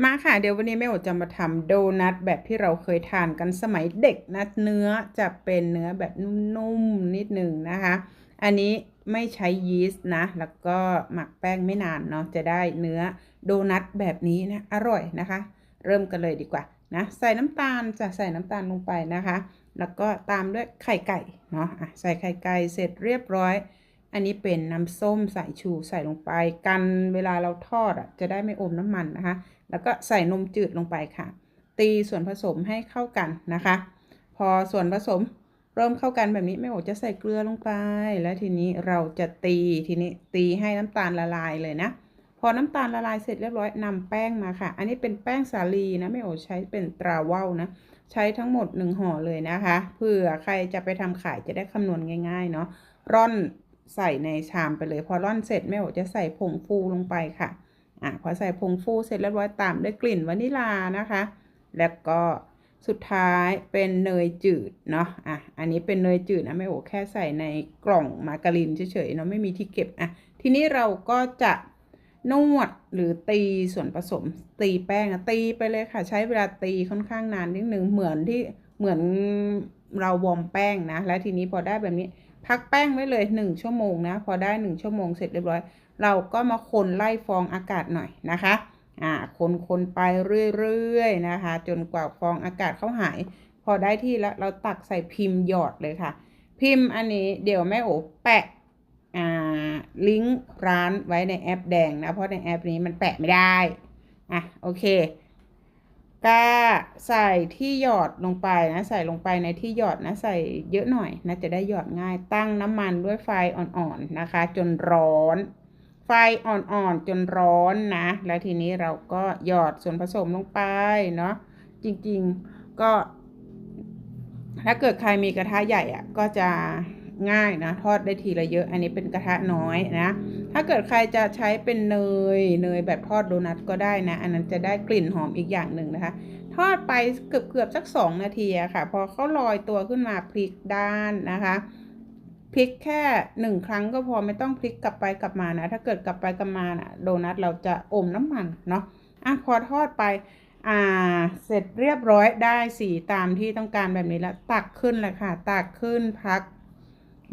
มาค่ะเดี๋ยววันนี้แม่โอจะมาทำโดนัทแบบที่เราเคยทานกันสมัยเด็กนะเนื้อจะเป็นเนื้อแบบนุ่มๆนิดหนึ่งนะคะ อันนี้ไม่ใช้ยีสต์นะ แล้วก็หมักแป้งไม่นานเนาะจะได้เนื้อโดนัทแบบนี้นะอร่อยนะคะ เริ่มกันเลยดีกว่านะใส่น้ำตาลจะใส่น้ำตาลลงไปนะคะ แล้วก็ตามด้วยไข่ไก่เนาะะใส่ไข่ไก่เสร็จเรียบร้อย อันนี้เป็นน้ำส้มสายชูใส่ลงไป กันเวลาเราทอดอะจะได้ไม่อมน้ำมันนะคะ แล้วก็ใส่นมจืดลงไปค่ะ ตีส่วนผสมให้เข้ากันนะคะ พอส่วนผสมเริ่มเข้ากันแบบนี้แม่โอจะใส่เกลือลงไป แล้วทีนี้เราจะตีทีนี้ตีให้น้ำตาลละลายเลยนะ พอน้ำตาลละลายเสร็จเรียบร้อยนำแป้งมาค่ะ อันนี้เป็นแป้งสาลีนะแม่โอใช้เป็นตราว่าวนะ ใช้ทั้งหมดหนึ่งห่อเลยนะคะ เผื่อใครจะไปทำขายจะได้คำนวณง่ายๆเนาะร่อน ใส่ในชามไปเลย พอร่อนเสร็จแม่โอจะใส่ผงฟูลงไปค่ะอะพอใส่ผงฟูเสร็จเรียบร้อยตามด้วยกลิ่นวานิลานะคะ แล้วก็สุดท้ายเป็นเนยจืดเนาะอะอันนี้เป็นเนยจืดนะแม่โอแค่ใส่ในกล่องมาการินเฉยๆเนาะไม่มีที่เก็บอะทีนี้เราก็จะนวดหรือตีส่วนผสมตีแป้งตีไปเลยค่ะ ใช้เวลาตีค่อนข้างนานนิดนึงเหมือนที่เหมือนเราวอร์มแป้งนะ แล้วทีนี้พอได้แบบนี้ พักแป้งไว้เลย 1 ชั่วโมงนะ พอได้ 1 ชั่วโมงเสร็จเรียบร้อย เราก็มาคนไล่ฟองอากาศหน่อยนะคะ อ่า คนคนไปเรื่อยๆนะคะ จนกว่าฟองอากาศเขาหาย พอได้ที่แล้วเราตักใส่พิมพ์หยอดเลยค่ะ พิมพ์อันนี้เดี๋ยวแม่โอแปะอ่าลิงก์ร้านไว้ในแอปแดงนะ เพราะในแอปนี้มันแปะไม่ได้ อะโอเค ก็ใส่ที่หยอดลงไปนะใส่ลงไปในที่หยอดนะใส่เยอะหน่อยนะจะได้หยอดง่ายตั้งน้ำมันด้วยไฟอ่อนๆนะคะ จนร้อน ไฟอ่อนๆจนร้อนนะ แล้วทีนี้เราก็หยอดส่วนผสมลงไปเนาะจริงๆก็ ถ้าเกิดใครมีกระทะใหญ่อะก็จะ ง่ายนะทอดได้ทีละเยอะ อันนี้เป็นกระทะน้อยนะ ถ้าเกิดใครจะใช้เป็นเนยเนยแบบทอดโดนัทก็ได้นะ อันนั้นจะได้กลิ่นหอมอีกอย่างหนึ่งนะคะ ทอดไปเกือบเกือบสักสองนาทีอะค่ะ พอเขาลอยตัวขึ้นมาพลิกด้านนะคะพลิกแค่หนึ่งครั้งก็พอไม่ต้องพลิกกลับไปกลับมานะ ถ้าเกิดกลับไปกลับมานะโดนัทเราจะอมน้ำมันเนาะอะพอทอดไปอ่าเสร็จเรียบร้อยได้สีตามที่ต้องการแบบนี้แล้ว ตักขึ้นเลยค่ะ ตักขึ้นพัก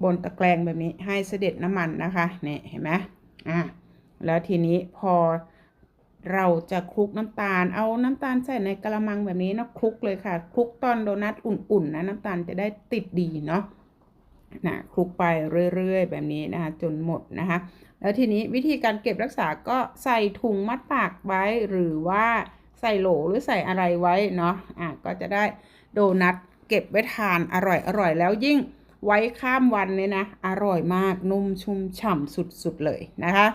บนตะแกรงแบบนี้ให้เสด็จน้ำมันนะคะเนี่ยเห็นไหมอะแล้วทีนี้พอเราจะคลุกน้ำตาล เอาน้ำตาลใส่ในกระมังแบบนี้เนาะคลุกเลยค่ะ คลุกตอนโดนัทอุ่นๆนะน้ำตาลจะได้ติดดีเนาะนะคลุกไปเรื่อยๆ แบบนี้นะคะจนหมดนะคะ แล้วทีนี้วิธีการเก็บรักษาก็ใส่ถุงมัดปากไว้หรือว่าใส่โหลหรือใส่อะไรไว้เนาะอะก็จะได้โดนัทเก็บไว้ทานอร่อยอร่อยแล้วยิ่ง ไว้ข้ามวันเลยนะ อร่อยมากนุ่มชุ่มฉ่ำสุดๆเลยนะคะ